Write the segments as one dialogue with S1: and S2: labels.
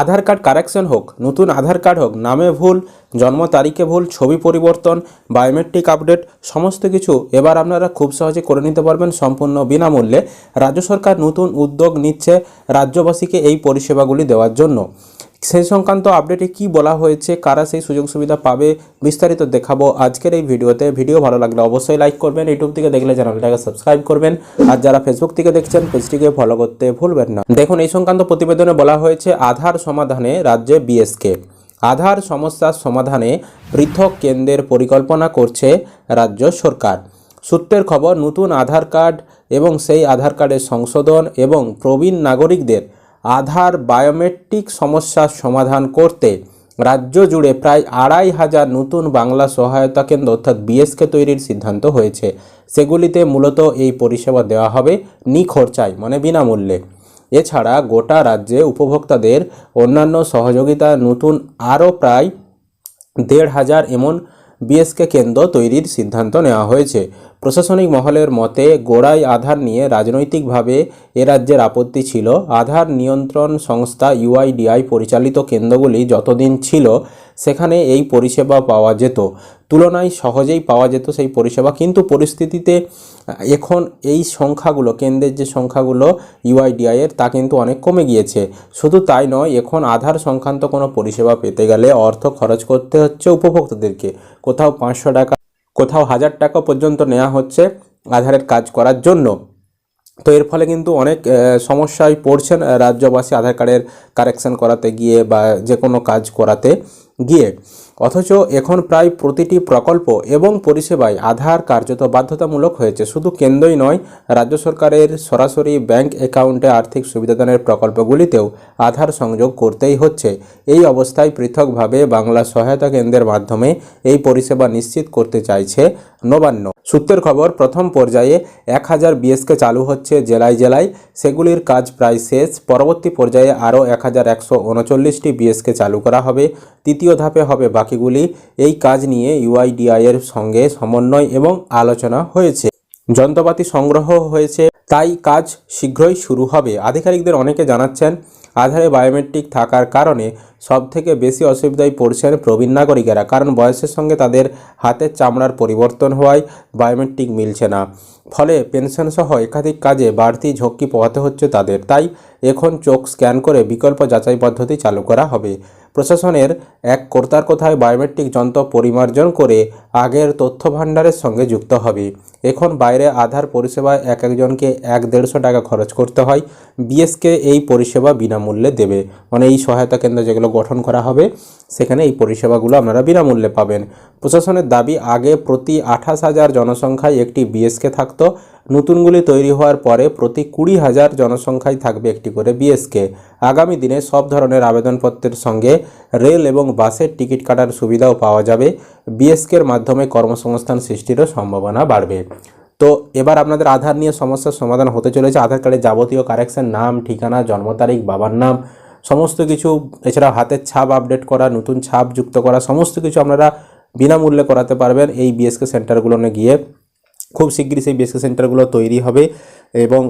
S1: আধার card correction হোক, নতুন আধার card হোক, নামে ভুল, জন্ম তারিখে ভুল, ছবি পরিবর্তন, বায়োমেট্রিক আপডেট, সমস্ত কিছু এবার আপনারা খুব সহজে করে নিতে পারবেন সম্পূর্ণ বিনামূল্যে। রাজ্য সরকার নতুন উদ্যোগ নিচ্ছে রাজ্যবাসীকে এই পরিষেবাগুলি দেওয়ার জন্য। সেই সংক্রান্ত আপডেটে কি বলা হয়েছে, কারা সেই সুযোগ সুবিধা পাবে, বিস্তারিত দেখাবো আজকের এই ভিডিওতে। ভিডিও ভালো লাগলে অবশ্যই লাইক করবেন ইউটিউব থেকে দেখলে চ্যানেলটাকে সাবস্ক্রাইব করবেন। আর যারা ফেসবুক থেকে দেখছেন পেজটিকে ফলো করতে ভুলবেন না। দেখুন, এই সংক্রান্ত প্রতিবেদনে বলা হয়েছে, আধার সমাধানে রাজ্যে বিএসকে আধার সমস্যার সমাধানে পৃথক কেন্দ্রের পরিকল্পনা করছে রাজ্য সরকার। সূত্রের খবর, নতুন আধার কার্ড এবং সেই আধার কার্ডের সংশোধন এবং প্রবীণ নাগরিকদের আধার বায়োমেট্রিক সমস্যার সমাধান করতে রাজ্য জুড়ে প্রায় আড়াই হাজার নতুন বাংলা সহায়তা কেন্দ্র অর্থাৎ বিএসকে তৈরির সিদ্ধান্ত হয়েছে। সেগুলিতে মূলত এই পরিষেবা দেওয়া হবে নিখরচায় মানে বিনামূল্যে। এছাড়া গোটা রাজ্যে উপভোক্তাদের অন্যান্য সহযোগিতা নতুন আরও প্রায় দেড় হাজার এমন বিএসকে কেন্দ্র তৈরির সিদ্ধান্ত নেওয়া হয়েছে। প্রশাসনিক মহলের মতে, গোড়ায় আধার নিয়ে রাজনৈতিকভাবে এ রাজ্যের আপত্তি ছিল। আধার নিয়ন্ত্রণ সংস্থা ইউআইডিআই পরিচালিত কেন্দ্রগুলি যতদিন ছিল, সেখানে এই পরিষেবা পাওয়া যেত। তুলনায় সহজেই পাওয়া যেত সেই পরিষেবা, কিন্তু পরিস্থিতিতে এখন এই সংখ্যাগুলো, কেন্দ্রের যে সংখ্যাগুলো ইউআইডিআইয়ের তা কিন্তু অনেক কমে গিয়েছে। শুধু তাই নয়, এখন আধার সংক্রান্ত কোনো পরিষেবা পেতে গেলে অর্থ খরচ করতে হচ্ছে উপভোক্তাদেরকে। কোথাও পাঁচশো টাকা কোথাও হাজার টাকা পর্যন্ত নেওয়া হচ্ছে আধারের কাজ করার জন্য। তো এর ফলে কিন্তু অনেক সমস্যায় পড়ছেন রাজ্যবাসী আধার কার্ডের কারেকশান করাতে গিয়ে বা যে কোনো কাজ করাতে। গিয়ে। অথচ এখন প্রায় প্রতিটি প্রকল্প এবং পরিষেবায় আধার কার্যত বাধ্যতামূলক হয়েছে। শুধু কেন্দ্রই নয়, রাজ্য সরকারের সরাসরি ব্যাংক অ্যাকাউন্টে আর্থিক সুবিধাদানের প্রকল্পগুলিতেও আধার সংযোগ করতেই হচ্ছে। এই অবস্থায় পৃথকভাবে বাংলা সহায়তা কেন্দ্রের মাধ্যমে এই পরিষেবা নিশ্চিত করতে চাইছে নবান্ন। সূত্রের খবর, প্রথম পর্যায়ে এক হাজার বিএসকে চালু হচ্ছে জেলায় জেলায়। সেগুলির কাজ প্রায় শেষ। পরবর্তী পর্যায়ে আরও এক হাজার একশো উনচল্লিশটি বিএসকে চালু করা হবে। তৃতীয় ধাপে হবে বাকিগুলি। এই কাজ নিয়ে ইউআইডিআই এর সঙ্গে সমন্বয় এবং আলোচনা হয়েছে। যন্ত্রপাতি সংগ্রহ হয়েছে। তাই কাজ শীঘ্রই শুরু হবে। আধিকারিকদের অনেকে জানাচ্ছেন, আধারে বায়োমেট্রিক থাকার কারণে সব থেকে বেশি অসুবিধায় পড়ছেন প্রবীণ নাগরিকেরা। কারণ বয়সের সঙ্গে তাদের হাতের চামড়ার পরিবর্তন হওয়ায় বায়োমেট্রিক মিলছে না। ফলে পেনশন সহ একাধিক কাজে বাড়তি ঝক্কি পোহাতে হচ্ছে তাদের। তাই এখন চোখ স্ক্যান করে বিকল্প যাচাই পদ্ধতি চালু করা হবে। প্রশাসনের এক কর্তার কোথায় বায়োমেট্রিক যন্ত্র পরিমার্জন করে আগের তথ্য ভাণ্ডারের সঙ্গে যুক্ত হবে। এখন বাইরে আধার পরিষেবায় এক একজনকে এক দেড়শো টাকা খরচ করতে হয়। বিএসকে এই পরিষেবা বিনামূল্যে দেবে। মানে এই সহায়তা কেন্দ্র যেগুলো গঠন করা হবে, সেখানে এই পরিষেবাগুলো আপনারা বিনামূল্যে পাবেন। প্রশাসনের দাবি, আগে প্রতি আঠাশ হাজার জনসংখ্যায় একটি বিএসকে থাকতো নতুনগুলি তৈরি হওয়ার পরে প্রতি কুড়ি হাজার জনসংখ্যায় থাকবে একটি করে বিএসকে আগামী দিনে সব ধরনের আবেদনপত্রের সঙ্গে রেল এবং বাসের টিকিট কাটার সুবিধাও পাওয়া যাবে। বিএসকের মাধ্যমে কর্মসংস্থান সৃষ্টিরও সম্ভাবনা বাড়বে। তো এবার আপনাদের আধার নিয়ে সমস্যার সমাধান হতে চলেছে। আধার কার্ডের যাবতীয় কারেকশন, নাম, ঠিকানা, জন্ম তারিখ, বাবার নাম, সমস্ত কিছু এছাড়া হাতের ছাপ আপডেট করা, নতুন ছাপ যুক্ত করা, সমস্ত কিছু আপনারা বিনামূল্যে করাতে পারবেন এই বিএসকে সেন্টারগুলোনে গিয়ে। খুব শিগগিরই সেই বিএসকে সেন্টারগুলো তৈরি হবে এবং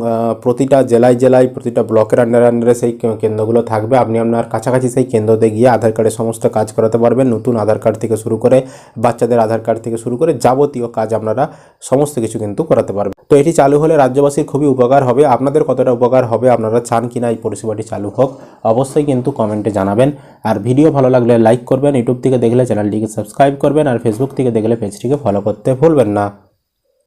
S1: প্রতিটা জেলায় জেলায় প্রতিটা ব্লকের আন্ডারে আন্ডারে সেই কেন্দ্রগুলো থাকবে। আপনি আপনার কাছাকাছি সেই কেন্দ্রতে গিয়ে আধার কার্ডের সমস্ত কাজ করাতে পারবেন। নতুন আধার কার্ড থেকে শুরু করে বাচ্চাদের আধার কার্ড থেকে শুরু করে যাবতীয় কাজ আপনারা সমস্ত কিছু কিন্তু করাতে পারবেন। তো এটি চালু হলে রাজ্যবাসীর খুবই উপকার হবে। আপনাদের কতটা উপকার হবে আপনারা চান কিনা এই পরিষেবাটি চালু হোক, অবশ্যই কিন্তু কমেন্টে জানাবেন। আর ভিডিও ভালো লাগলে লাইক করবেন। ইউটিউব থেকে দেখলে চ্যানেলটিকে সাবস্ক্রাইব করবেন। আর ফেসবুক থেকে দেখলে পেজটিকে ফলো করতে ভুলবেন না।